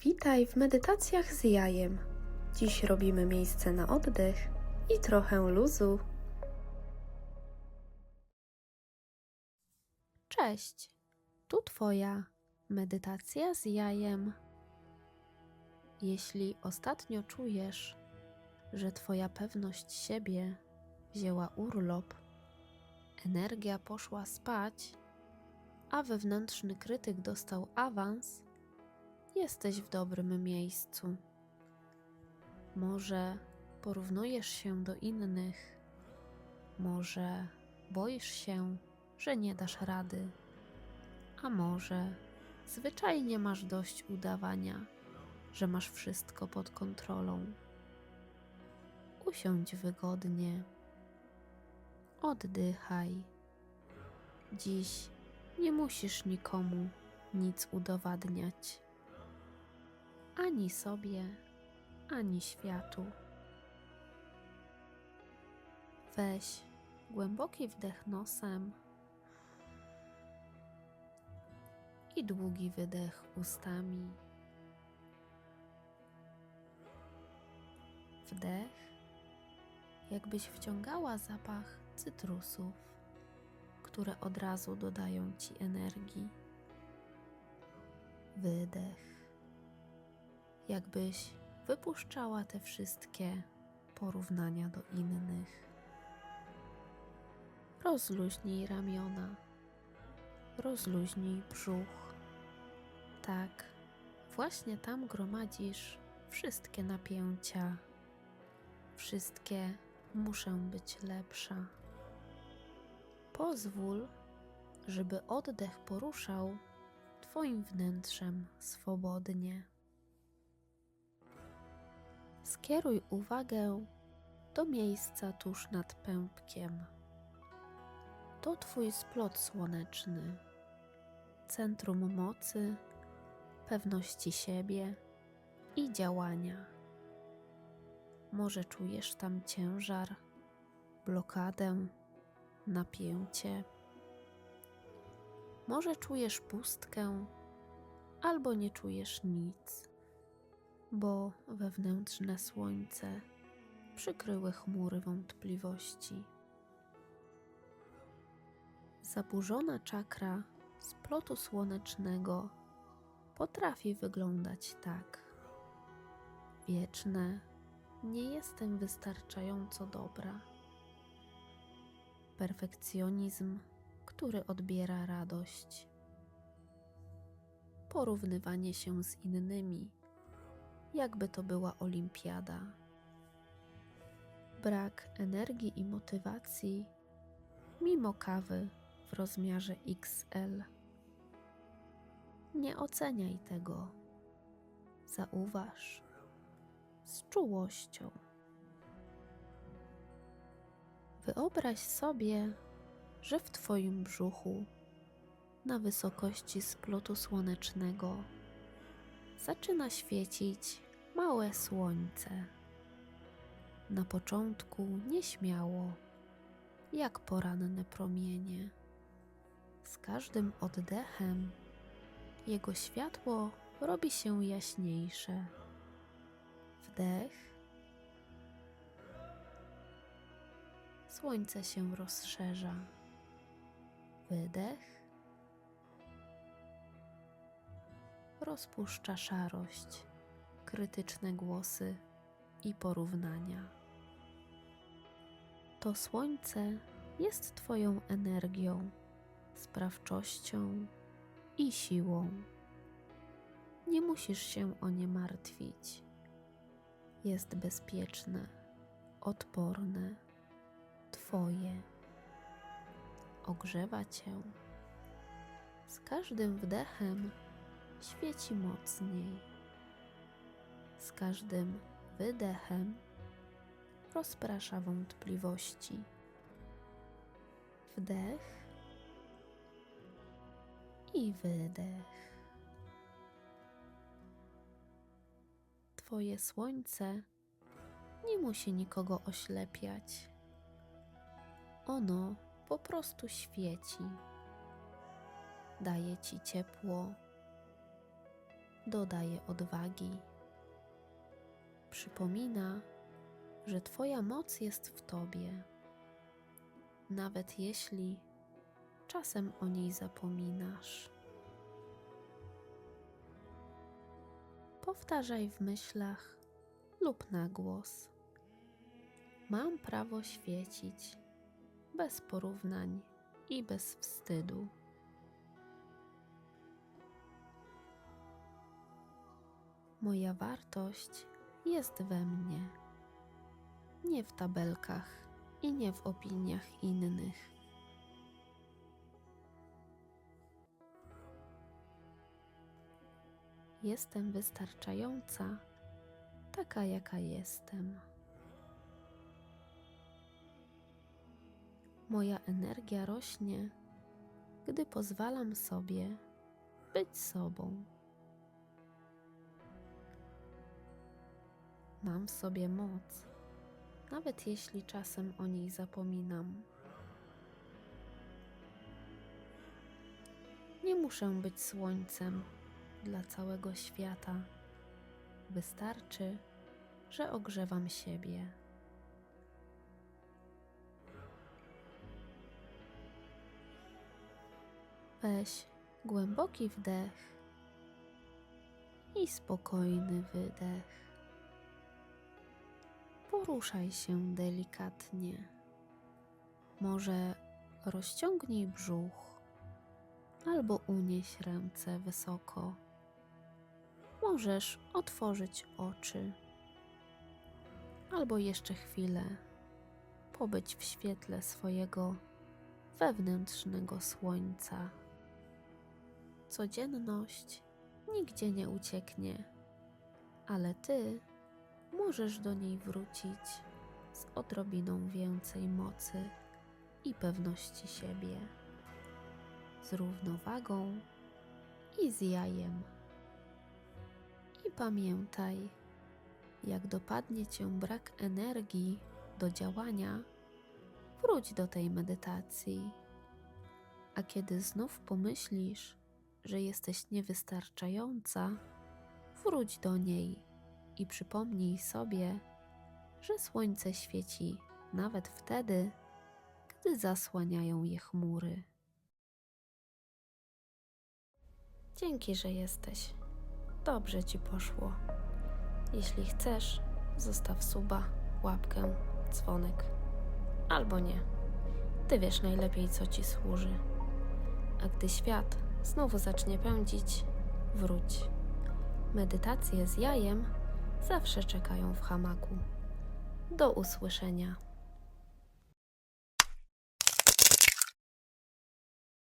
Witaj w medytacjach z jajem. Dziś robimy miejsce na oddech i trochę luzu. Cześć, tu Twoja medytacja z jajem. Jeśli ostatnio czujesz, że Twoja pewność siebie wzięła urlop, energia poszła spać, a wewnętrzny krytyk dostał awans, jesteś w dobrym miejscu. Może porównujesz się do innych, może boisz się, że nie dasz rady, a może zwyczajnie masz dość udawania, że masz wszystko pod kontrolą. Usiądź wygodnie, oddychaj. Dziś nie musisz nikomu nic udowadniać ani sobie, ani światu. Weź głęboki wdech nosem i długi wydech ustami. Wdech, jakbyś wciągała zapach cytrusów, które od razu dodają ci energii. Wydech jakbyś wypuszczała te wszystkie porównania do innych. Rozluźnij ramiona, rozluźnij brzuch. Tak, właśnie tam gromadzisz wszystkie napięcia, wszystkie muszę być lepsza. Pozwól, żeby oddech poruszał Twoim wnętrzem swobodnie. Skieruj uwagę do miejsca tuż nad pępkiem. To Twój splot słoneczny, centrum mocy, pewności siebie i działania. Może czujesz tam ciężar, blokadę, napięcie. Może czujesz pustkę, albo nie czujesz nic bo wewnętrzne słońce przykryły chmury wątpliwości. Zaburzona czakra splotu słonecznego potrafi wyglądać tak. Wieczne, nie jestem wystarczająco dobra. Perfekcjonizm, który odbiera radość. Porównywanie się z innymi jakby to była olimpiada. Brak energii i motywacji, mimo kawy w rozmiarze XL. Nie oceniaj tego. Zauważ z czułością. Wyobraź sobie, że w Twoim brzuchu, na wysokości splotu słonecznego, zaczyna świecić małe słońce. Na początku nieśmiało, jak poranne promienie. Z każdym oddechem jego światło robi się jaśniejsze. Wdech. Słońce się rozszerza. Wydech. Rozpuszcza szarość krytyczne głosy i porównania. To słońce jest Twoją energią, sprawczością i siłą. Nie musisz się o nie martwić. Jest bezpieczne, odporne, Twoje. Ogrzewa Cię. Z każdym wdechem świeci mocniej z każdym wydechem rozprasza wątpliwości. Wdech i wydech. Twoje słońce nie musi nikogo oślepiać. Ono po prostu świeci. Daje ci ciepło, dodaje odwagi. Przypomina, że Twoja moc jest w Tobie, nawet jeśli czasem o niej zapominasz. Powtarzaj w myślach lub na głos. Mam prawo świecić bez porównań i bez wstydu. Moja wartość jest we mnie, nie w tabelkach i nie w opiniach innych. Jestem wystarczająca, taka jaka jestem. Moja energia rośnie, gdy pozwalam sobie być sobą. Mam w sobie moc, nawet jeśli czasem o niej zapominam. Nie muszę być słońcem dla całego świata. Wystarczy, że ogrzewam siebie. Weź głęboki wdech i spokojny wydech. Poruszaj się delikatnie. Może rozciągnij brzuch albo unieś ręce wysoko. Możesz otworzyć oczy albo jeszcze chwilę pobyć w świetle swojego wewnętrznego słońca. Codzienność nigdzie nie ucieknie, ale ty możesz do niej wrócić z odrobiną więcej mocy i pewności siebie, z równowagą i z jajem. I pamiętaj, jak dopadnie cię brak energii do działania, wróć do tej medytacji. A kiedy znów pomyślisz, że jesteś niewystarczająca, wróć do niej i przypomnij sobie, że słońce świeci nawet wtedy, gdy zasłaniają je chmury. Dzięki, że jesteś. Dobrze ci poszło. Jeśli chcesz, zostaw suba, łapkę, dzwonek. Albo nie. Ty wiesz najlepiej, co ci służy. A gdy świat znowu zacznie pędzić, wróć. Medytacje z jajem zawsze czekają w hamaku. Do usłyszenia.